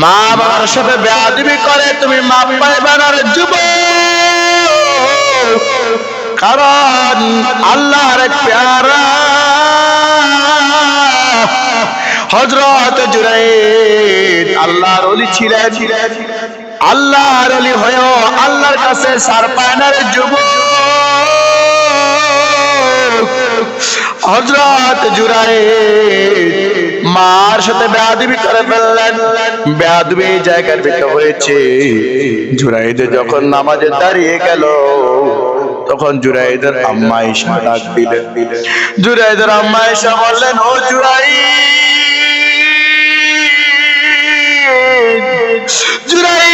মা বাবার সাথে বেয়াদবি করে, তুমি মাপ পাইবে না যুব কারণ আল্লাহর প্যারা। হজরত জুরাইদ আল্লাহর অলি ছিলেন। আল্লাহর অলি হয়েও আল্লাহর কাছে সার পায় না হজরত জুরাইদ মার সাথে বেয়াদবি করে ফেললেন। বেয়াদবি জায়গার ভিতরে হয়েছে। জুরাইদে যখন নামাজে দাঁড়িয়ে গেল, তখন জুরাইদের আম্মা ঈশা ডাক দিলেন। জুরাইদের আম্মা ঈশা বললেন, ও জুরাই জুরাই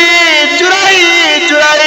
জুরাই জুরাই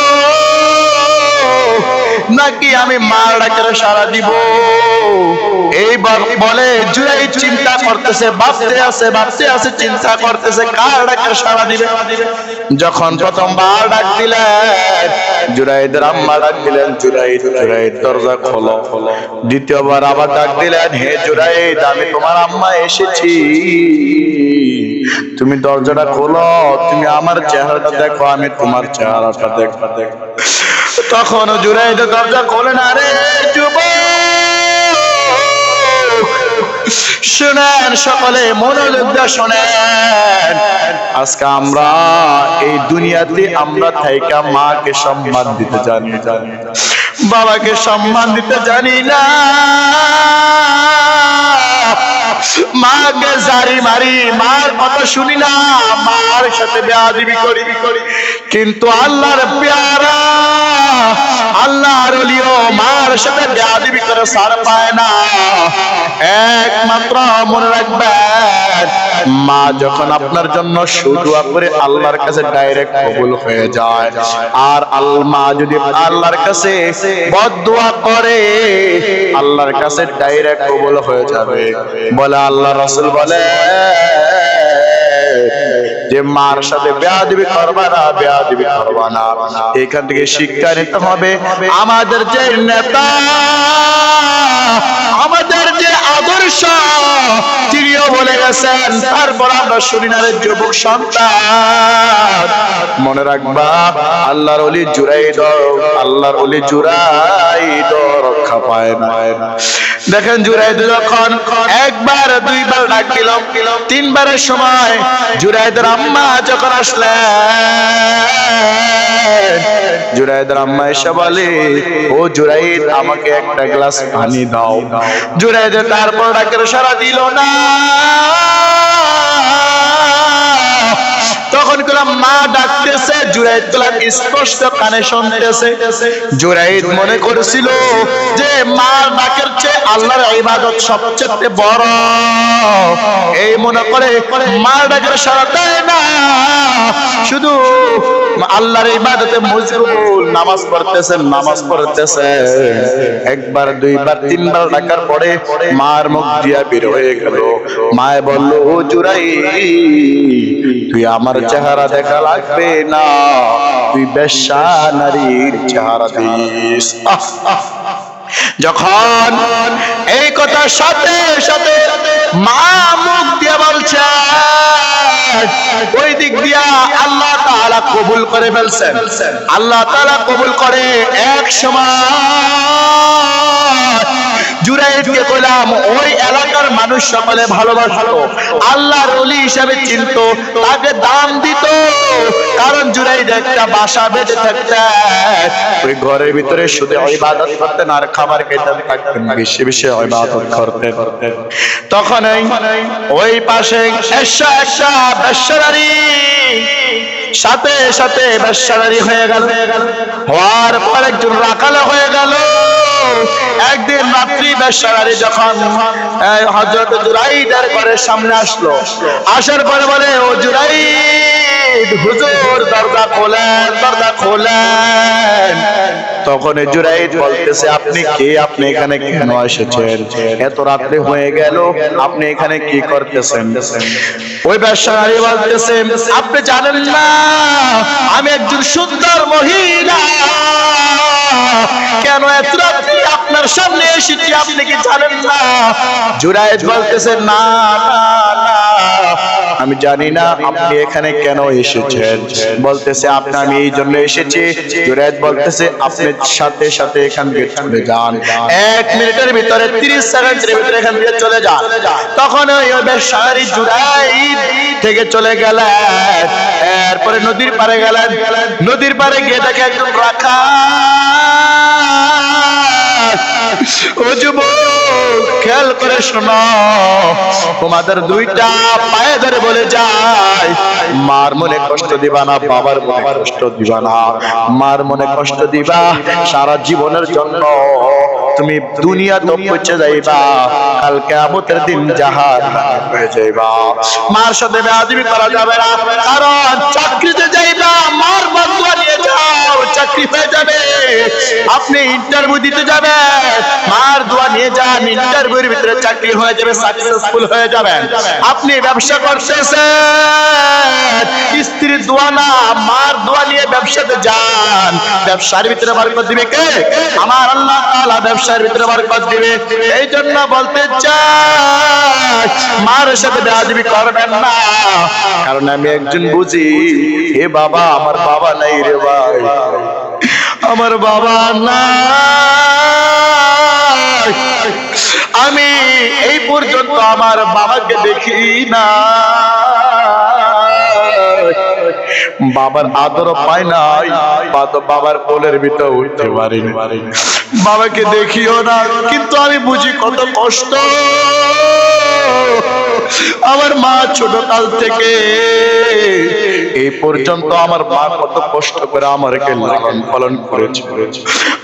নাকি আমি মার ডাকের সারা দিব। এই ব- বলে জুরাই চিন্তা করতেছে, ভাবতে আছে ভাবতে আছে, চিন্তা করতেছে, কার ডাকের সারা দিবে? যখন প্রথমবার ডাক দিলেন, জুরাইদের আম্মা ডাক দিলেন, জুরাইদ জুরাইদ, দরজা খোলো। দ্বিতীয়বার আবার ডাক দিলেন, হে জুরাইদ, আমি তোমার আম্মা এসেছি। তুমি দরজাটা খোলো, তুমি আমার চেহারাটা দেখো, আমি তোমার চেহারাটা দেখো দেখো তখন জুরাইদ দরজা খোলে না রে শুনেন সকলে মনোযোগ শোনেন। আজকে আমরা এই দুনিয়াতে আমরা থাইকা মাকে সম্মান দিতে জানি। জানি বাবাকে সম্মান দিতে জানি না। মাকে জারি মারি, মার কথা শুনি না, মার সাথে বেয়াদিবি করি করি। কিন্তু আল্লাহর পেয়ারা আল্লাহর অলিও মার সাথে বেয়াদিবি করে সার পায় না। একমাত্র মনে রাখবেন, মা যখন আপনার জন্য সুদুয়া করে আল্লাহর কাছে ডাইরেক্ট কবুল হয়ে যায়, আর আল যদি আল্লাহর কাছে বদদুয়া করে, আল্লাহর কাছে ডাইরেক্ট কবুল হয়ে যাবে। বলে আল্লাহ রাসূল বলে যে মার সাথে বেয়াদবি করবা না বেয়াদবি করবা না। এখান থেকে শিক্ষা নিতে হবে। আমাদের যে নেতা, আমাদের যে আদর্শ, তিনিও বলে গেছেন তারপর আমরা শুনি না রে যুবক সন্তান। মনে রাখবা, আল্লাহর অলি জুড়াই দাও আল্লাহর অলি জুড়াই দাও রক্ষা পায় না দেখেন জুরাইদ যখন একবার, দুইবার ডাক তিনবারের সময় জুরাইদের আম্মা যখন আসলেন, জুরাইদের আম্মা এসে বলে, ও জুরাইদ, আমাকে একটা গ্লাস পানি দাও। জুরাইদের তারপর ডাকের সারা দিল না। করলাম মা ডাকতেছে, জুরাইদ স্পষ্ট কানে শুনতেছে। জুরাইদ মনে করেছিল যে ডাকের চেয়ে আল্লাহর ইবাদত সবচেয়ে বড়। এই মনে করে ডাকের না। শুধু আল্লাহর ইবাদতে মজবুল নামাজ পড়তেছে নামাজ পড়তেছে। একবার, দুইবার, তিনবার ডাকার পরে মার মুখ দিয়া বের হয়ে গেল। মায় বলল, ও জুরাই তুই আমার চেহারা দেখা লাগবে না। তুই বেশ্যা নারীর চেহারা দিস। যখন এই কথা সাথে সাথে মা মুখ দিয়ে বলছে, ওই দিক দিয়া আল্লাহ তাআলা কবুল করে ফেলছেন। আল্লাহ তাআলা কবুল করে এক সময়। জুরাইদকে কইলাম ওই এলাকার মানুষ সকলে আল্লাহর চিনত, তাকে দিত। কারণ জুরাইদ একটা বাসা বেঁধে থাকতেন ওই ঘরের ভিতরে শুধু ইবাদত করতেন আর খাবার খেতেন থাকতেন, বেশি বেশি ইবাদত করতেন। তখন ওই পাশে একটা বেশ্যারি সাথে সাথে বেশ্যারি হয়ে গেল। হওয়ার পর একজন রাখালে হয়ে গেল। একদিন বেশ্যারি যখন, এই হযরত জুরাইদের ঘরের সামনে আসলো, আসার পরে বলে, ও জুরাইদ, হুজুর, দরজা খোলেন দরজা খোলেন। তখন জুরাইদ বলতেছে, আপনি কে? আপনি এখানে কেন এসেছেন? এত রাত্রে হয়ে গেল, আপনি এখানে কি করতেছেন? ওই ব্যবসায়ী বলতেছে, আপনি জানেন না, আমি একজন সুন্দর মহিলা। কেন এত রাত্রি আপনার সামনে এসেছি আপনি কি জানেন না? বলতেছে, না আমি জানি না আপনি এখানে কেন এসেছেন। বলতেছে, আপনি, আমি এই জন্য এসেছি। জুরাইজ বলতেছে, আপনি সাথে সাথে এখান থেকে চলে যান। এক মিনিটের ভিতরে, তিরিশ সেকেন্ডের ভিতরে এখান থেকে চলে যান। তখন ওই ব্যবসায়ী জুরাইদ থেকে চলে গেলেন। এরপরে নদীর পারে গেলেন। নদীর পারে গিয়ে দেখে একজন রাখা ও যুবক, খেয়াল করে শোনো। তোমাদের দুইটা পায়ে ধরে বলে যায়, মার মনে কষ্ট দিবা না, বাবার মনে কষ্ট দিবা না। মার মনে কষ্ট দিবা সারা জীবনের জন্য। তুমি দুনিয়া তো পৌঁছে যাইবা কালকে আমতের দিন জাহাজ হয়ে যাইবা। মার সাথে বেয়াদবি করা যাবে না কারণ চাকরিতে যাইবা মার বন্ধুয়া নিয়ে যাও চাকরি হয়ে যাবে। আপনি ইন্টারভিউ দিতে যাবে মার দোয়া নিয়ে যান ইন্টারভিউর ভিতরে চাকরি হয়ে যাবে সাকসেসফুল হয়ে যাবেন। আপনি ব্যবসা করতেছেন, স্ত্রীর দোয়া না, মার দোয়া নিয়ে ব্যবসাতে যান। ব্যবসার ভিতরে বরকত দিবে কে? আমার আল্লাহ তাআলা ব্যবসার ভিতরে বরকত দিবে। এই জন্য বলতে চাই, মার সাথে বেয়াদবি করবেন না। কারণ আমি একজন বুঝি হে বাবা আমার বাবা নাই রে ভাই। আমার বাবা না আমি এই পর্যন্ত আমার বাবাকে দেখি না। বাবার আদর পায় না বাবার কোলের ভিতর উঠতে পারি বাবাকে দেখিও না, কিন্তু আমি বুঝি কত কষ্ট। আমার মা ছোট কাল থেকে এই পর্যন্ত আমার মা কত কষ্ট করে আমাকে লালন পালন করেছে।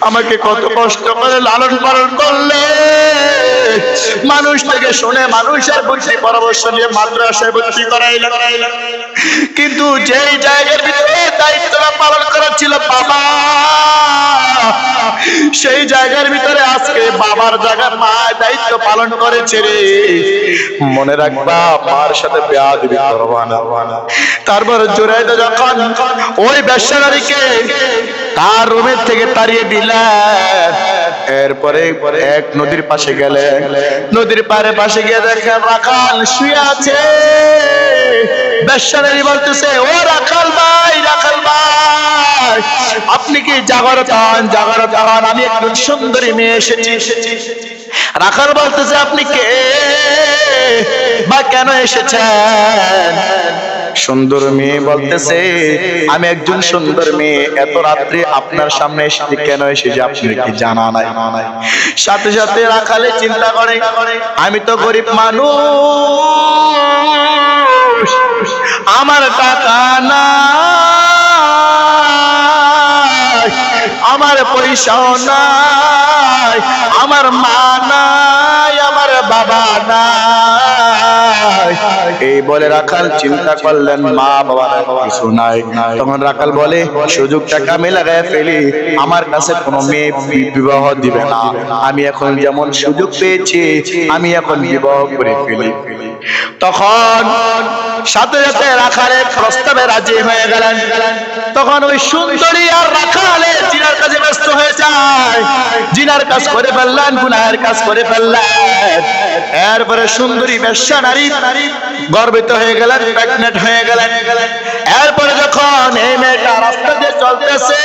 আমাকে কত কষ্ট করে লালন পালন করলে। মানুষ থেকে শুনে মানুষের বুদ্ধি পরামর্শ নিয়ে মাদ্রাসায় ভর্তি করাইল। কিন্তু যেই জায়গার ভিতরে দায়িত্বটা পালন করা ছিল বাবা। সেই জায়গার ভিতরে আজকে বাবার জায়গার মা দায়িত্ব পালন করেছে রে। মনে রাখবা, মার সাথে তারপর যখন ওই তার রুমের থেকে তাড়িয়ে দিলেন এরপরে এক নদীর পাশে গেলে। নদীর পারে পাশে গিয়ে দেখেন রাখাল শুয়ে আছে। ব্যবসাদারি বলতেছে, ও রাখাল ভাই আপনি কি জাগরত হন জাগরত আমি একজন সুন্দরী মেয়ে এসেছি। রাখাল বলতেছে, আপনি কে বা কেন এসেছেন? সুন্দর মেয়ে বলতেছে, আমি একজন সুন্দর মেয়ে। এত রাত্রে আপনার সামনে এসেছি কেন এসেছি, আপনি কি জানা নাই? সাথে সাথে রাখালে চিন্তা করে, আমি তো গরিব মানুষ, আমার টাকা না আমার পয়সাও নাই, আমার মা নাই, আমার বাবা নাই। এই বলে রাখাল চিন্তা করলেন, মা বাবা কিছু নাই। তখন রাখাল বলে, সুযোগটা কামে লাগায় ফেলি, আমার কাছে কোনো মেয়ে বিবাহ দিবে না। আমি এখন যেমন সুযোগ পেয়েছি, আমি এখন বিবাহ করে ফেলি। তখন সাথে সাথে রাখালে প্রস্তাবে রাজি হয়ে গেলেন। তখন ওই সুন্দরী আর রাখালে জিনার কাজে ব্যস্ত হয়ে যায়। জিনার কাজ করে ফেললেন, গুনাহের কাজ করে ফেললেন। এরপরে সুন্দরী বেশ্যা নারী গর্বিত হয়ে গেলেন প্রেগনেন্ট হয়ে গেলেন। এরপরে যখন এই মেয়েটা রাস্তা দিয়ে চলতেছে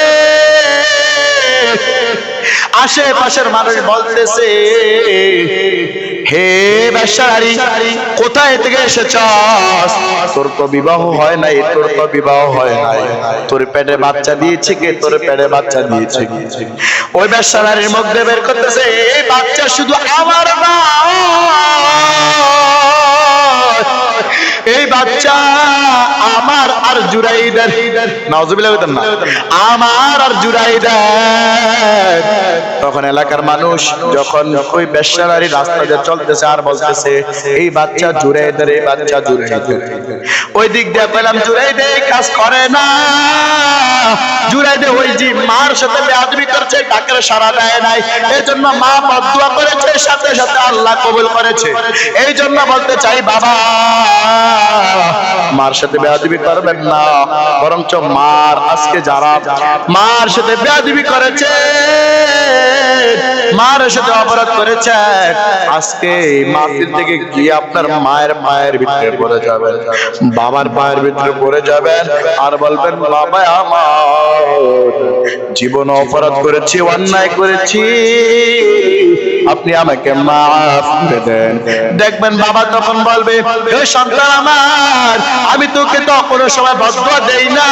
আশেপাশের মানুষ বলতেছে, হে বেশারি কোথায় থেকে এসেছস? তোর তো বিবাহ হয় নাই, তোর তো বিবাহ হয় নাই। তোর পেটে বাচ্চা দিয়েছে কে? তোর পেটে বাচ্চা দিয়েছে ওই বেশারির মধ্যে বের করতেছে, এই বাচ্চা শুধু আমার না এই বাচ্চা আর জুরাইদের, নাউজুবিল্লাহ বলতেন না। আমার আর জুরাইদের, তখন এলাকার মানুষ যখন ওই বেশ্যানারী রাস্তা দিয়ে চলতেছে আর বলতেছে, এই বাচ্চা জুরাইদের, এই বাচ্চা জুরাইদের। ওই দিক দিয়ে পেলাম জুরাইদের এই কাজ করে না। জুরাইদে ওই যে মার সাথে বেয়াদবি করছে, ডাকের সারা দেয় নাই। এই জন্য মা বদুয়া করেছে, সাথে সাথে আল্লাহ কবুল করেছে। এই জন্য বলতে চাই, বাবা, মার সাথে বেয়াদবি করবেন না বরঞ্চ মার, আজকে যারা মার সাথে বেয়াদবি করেছে মার সাথে অপরাধ করেছে, আজকে থেকে গিয়ে আপনার মায়ের পায়ের ভিতরে পড়ে যাবেন, বাবার পায়ের ভিতরে পড়ে যাবেন, আর বলবেন, বাবা আমার, জীবন অপরাধ করেছি, অন্যায় করেছি, আপনি আমাকে মাফ করে দেন। দেখবেন বাবা তখন বলবে, "হে সন্তান আমার, আমি তোকে তো কোনো সময় বদয়া দেই না।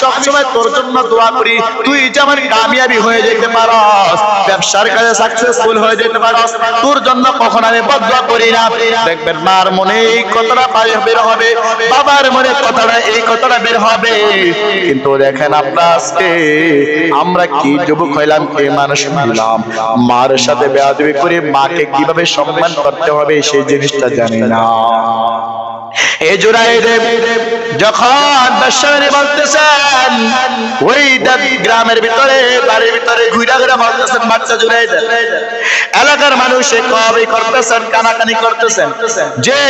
সবসময় তোর জন্য দোয়া করি। তুই যেমন কামিয়াবি হয়ে যেতে পারস, ব্যবসার কাজে সাকসেসফুল হয়ে যেতে পারস, তোর জন্য কখন আমি বদয়া করি না। দেখবেন মার মনে এই কথাটা বের হবে, বাবার মনে কথাটা এই কথাটা বের হবে। কিন্তু দেখেন আপনার আজকে আমরা কি যুবক হইলাম, কে মানুষ হইলাম। মার সাথে বেয়াদবি করে মাকে কীভাবে সম্মান করতে হবে সেই জিনিসটা জানি না। এই জোড়াই দেব, যখন দর্শনে বলতেছেন ওই গ্রামের ভিতরে, বাড়ির ভিতরে ঘুরা ঘুরা মারতেছেন, বাচ্চা জুড়াই এলাকার মানুষ কবে করতেছেন, কানাকানি করতেছেন। যে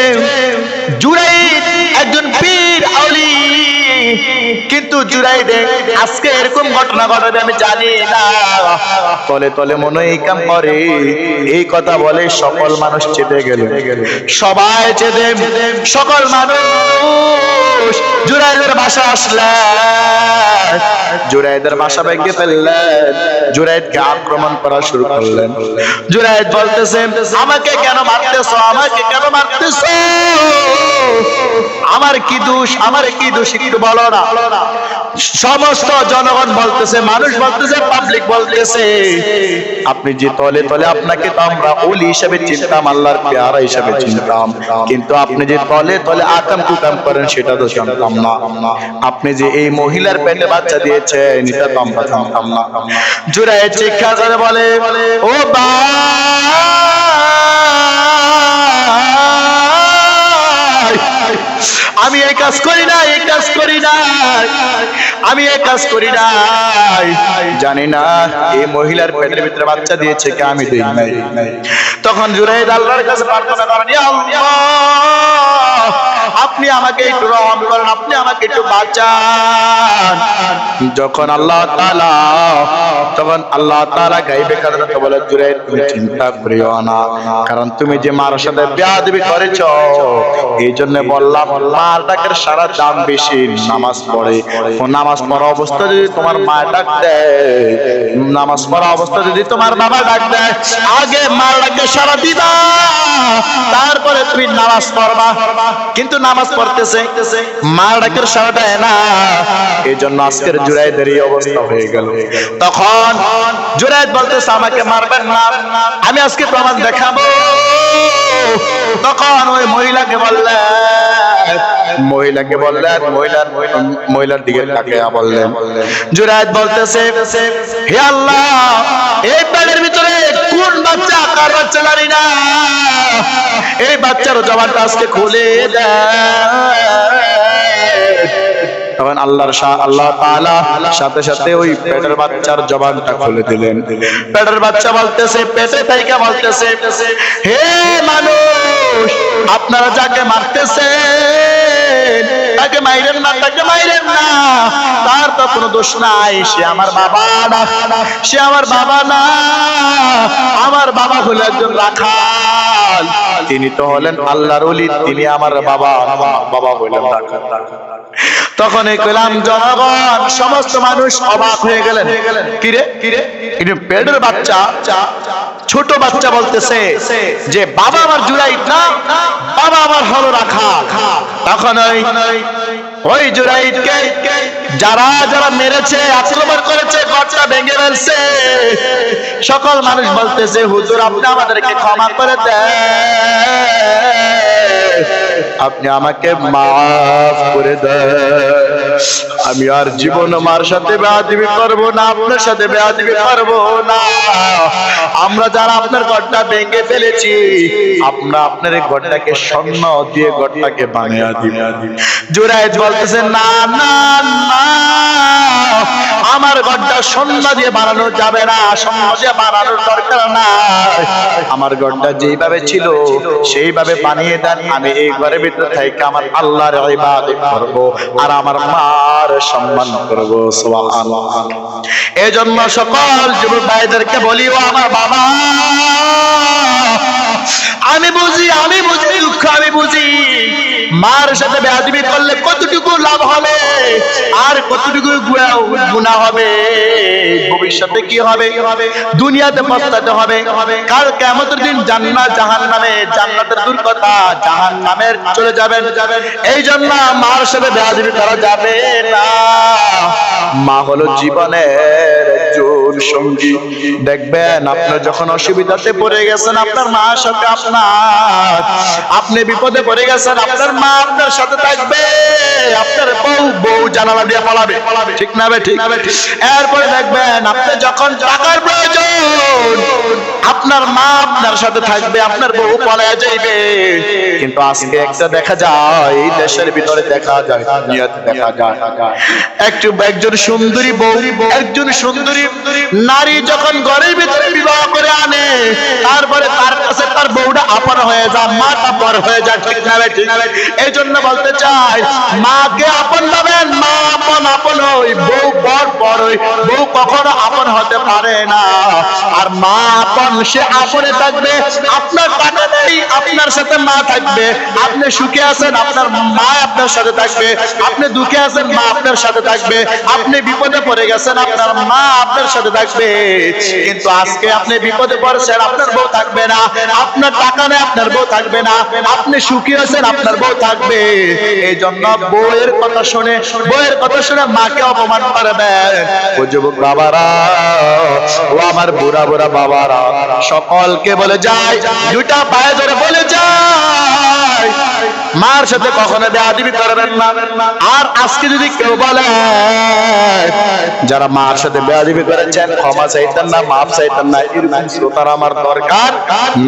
জুড়াই একজন পীর আউলি কিন্তু জুড়াই দে আজকে এরকম ঘটনা ঘটবে আমি জানি না। তলে তলে মনে এই কাম করে। এই কথা বলে সকল মানুষ চেপে গেল। সবাই চেপে, সকল মানুষ জুরাইদের বাসা আসলেন জুরাইদের বাসা ভেঙে ফেললেন। জুরাইদকে আক্রমণ করা শুরু করলেন। জুরাইদ বলতেছে, আমাকে কেন মারতেছো? আমাকে কেন মারতেছো? আমার কি দোষ? আমার কি দোষ? একটু বলো না। সমস্ত জনগণ বলতেছে, মানুষ বলতেছে পাবলিক বলতেছে। আপনি যে তলে তলে আপনাকে তো আমরা ওলি হিসেবে চিনতাম, আল্লাহর পেয়ারা হিসেবে চিনতাম। কিন্তু আপনি যে তলে তলে আকাম কুকাম করেন, সেটা তো জানতাম না। আপনি যে এই মহিলার পেটে বাচ্চা দিয়েছেন, এটা তো আমরা জানতাম না। জুড়ে চিক্ষা করে বলে, ও বা আমি এই কাজ করি না এই কাজ করি না আমি এই কাজ করি না জানি না, এই মহিলার পেটের ভিতরে বাচ্চা দিয়েছে কে, আমি দেই নাই। তখন জুরাইদ আল্লাহর কাছে প্রার্থনা করেন আল্লাহ! আপনি আমাকে একটু রহম করেন, আপনি আমাকে একটু বাঁচান। যখন আল্লাহ তাআলা, তখন আল্লাহ তাআলা গাইবে কাদরাতে বলে জুরাইদ তুমি চিন্তা করিও না। কারণ তুমি যে মার সাথে বেয়াদবি করেছ এই জন্য বললাম মার ডাকের সারা দাম বেশি, নামাজ পড়ে। ও নামাজ পড়া অবস্থা যদি তোমার মা ডাক দেয়, নামাজ পড়া অবস্থা যদি তোমার বাবা ডাক দেয়, আগে মার ডাকে সারা দিবা, তারপরে তুমি নামাজ পড়বা। কিন্তু নামাজ পড়তেছে। মার ডাকের সারা দেয় না এই জন্য আজকের জুরাইদের এই অবস্থা হয়ে গেল। তখন জুরাইদ বলতেছে, আমাকে মারবেন না। আমি আজকে প্রমাণ দেখাবো। তখন ওই মহিলাকে বললেন মহিলাকে বললেন, মহিলার মহিলার দিকে তাকিয়ে বললেন। জুরাইদ বলতেছে, হে আল্লাহ, এই পেটের ভিতরে কোন বাচ্চা কার বাচ্চা জানি না। এই বাচ্চার জবানটা আজকে খুলে দেয়। তখন আল্লাহর আল্লাহ তাআলা সাথে সাথে ওই পেটের বাচ্চার জবানটা খুলে দিলেন। পেটের বাচ্চা বলতেছে পেটে থেকে বলতেছে হে মানুষ আপনারা যাকে মারতেছে তাকে মাইরেন না তাকে মাইরেন না তার তো কোনো দোষ নাই সে আমার বাবা না সে আমার বাবা না আমার বাবা হলো একজন রাখাল। তিনি তো হলেন আল্লাহর ওলি তিনি আমার বাবা বাবা হইলেন রাখাল। তখন এই কইলাম জনগণ সমস্ত মানুষ অবাক হয়ে গেলেন। কিরে কিরে পেটের বাচ্চা ছোট বাচ্চা বলতেছে যে বাবা আমার জুড়াই না বাবা আমার হলো রাখা তখন ওই ওই জুরাইদকে যারা যারা মেরেছে আক্রমণ করেছে ঘরটা ভেঙে ফেলছে সকল মানুষ বলতেছে হুজুর আপনি আমাদেরকে ক্ষমা করে দেন। আপনি আমাকে মাফ করে আমি আর জীবন মার সাথে বেয়াদবি করব না, আপনার সাথে বেয়াদবি করব না। আমরা যারা আপনার ঘরটা ভেঙে ফেলেছি, আমরা আপনার এই ঘরটাকে স্বর্ণ দিয়ে ঘরটাকে বানিয়ে দিবেন জুরাইদ বলতেছে না না না, আমার ঘরটা স্বর্ণ দিয়ে বানানো যাবে না, স্বর্ণ দিয়ে বানানোর দরকার নাই। আমার ঘরটা যেইভাবে ছিল, সেইভাবে বানিয়ে দেন আমি এই ঘরের ভিতরে থেকে আমার আল্লাহর ইবাদত করব আর আমার মার সম্মান করব, সুবহানাল্লাহ। এজন্য সকল যুবক ভাইদেরকে বলি, ও আমার বাবা! আমি বুঝি আমি বুঝি, দুঃখ আমি বুঝি। মার সাথে বেয়াদবি করলে কতটুকু লাভ হবে? আর কতটুকু গুণা হবে? ভবিষ্যতে কি হবে? দুনিয়াতে পস্তাতে হবে। কাল কেমতের দিন জান্নাত জাহান নামে জান্নাতের দূর কথা জাহান নামের চলে যাবেন। এই জন্য মার সাথে বেয়াদবি করা যাবে না। মা হলো জীবনের একজন সঙ্গী। দেখবেন আপনার যখন অসুবিধাতে পড়ে গেছেন, আপনার মা সাথে আপনার আপনি বিপদে পড়ে গেছেন, আপনার মা আপনার সাথে থাকবে। আপনার বউ বউ জানালা দিয়ে পালাবে। ঠিক না ঠিক? এরপরে দেখবেন, আপনি যখন টাকার প্রয়োজন, আপনার মা আপনার সাথে থাকবে, আপনার বউ পলায় যাইবে। কিন্তু আজকে একটা দেখা যায় এই দেশের ভিতরে দেখা যায় দেখা যায়। একটু একজন সুন্দরী বউ, একজন সুন্দরী নারী যখন ঘরের ভিতরে বিবাহ করে আনে, তারপরে তার কাছে তার বউটা আপন হয়ে যায় মাটা পর হয়ে যায়, ঠিক না ঠিক? এই জন্য বলতে চাই, মাকে আপন ভাবেন, মা আপন আপন হই, বউ পর পর হই, বউ কখনো আপন হতে পারে না। আর মা আপন, সে আপনে থাকবে, আপনার টাকা নেই, আপনার সাথে মা থাকবে, আপনি সুখে আছেন, আপনার মা আপনার সাথে থাকবে, আপনি দুঃখে আছেন, মা আপনার সাথে থাকবে, আপনি বিপদে পড়ে গেছেন, আপনার মা আপনার সাথে থাকবে। কিন্তু আজকে আপনি বিপদে পড়েছেন, আপনার বউ থাকবে না। আপনার টাকা নেই, আপনার বউ থাকবে না। আপনি সুখী আছেন, আপনার বউ থাকবে। এই জন্য বউয়ের কথা শুনে, বউয়ের কথা শুনে মাকে অপমান করবেন ও যুবক বাবারা, ও আমার বুড়া বুড়া বাবারা, সকলকে বলে যায় দুটা পায়ে ধরে বলে যায় মার সাথে কখনো বেয়াদবি করবেন না। আর আজকে যদি কেউ বলে, যারা মার সাথে বেয়াদবি করেছেন, ক্ষমা চাইতেন না মাপ চাইতেন না শ্রোতার আমার দরকার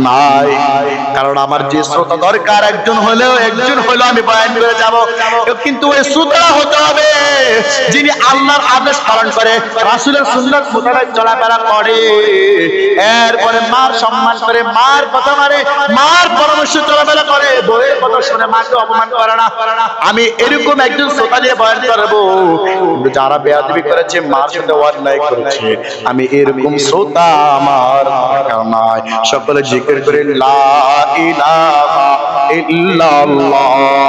নাই। কারণ আমার যে শ্রোতা দরকার, একজন হলেও একজন হলেও আমি বয়ান করে যাব। কিন্তু ওই শ্রোতা হতে হবে যিনি আল্লাহর আদেশ পালন করে, রাসূলের সুন্নাত মোতাবেক চলাফেরা করে। এরপরে মার সম্মান করে, মার কথা মানে মার পরামর্শ চলাফেরা করে, বইয়ের কথা শুনে মাকে অপমান করে না। আমি এরকম একজন শ্রোতা নিয়ে বয়ান করব। যারা বেয়াদবি করেছে, মার সাথে অন্যায় করেছে। আমি এরকম শ্রোতা আমার নাই। সকলে জিকির করে, লা ইলাহা ইল্লাল্লাহ।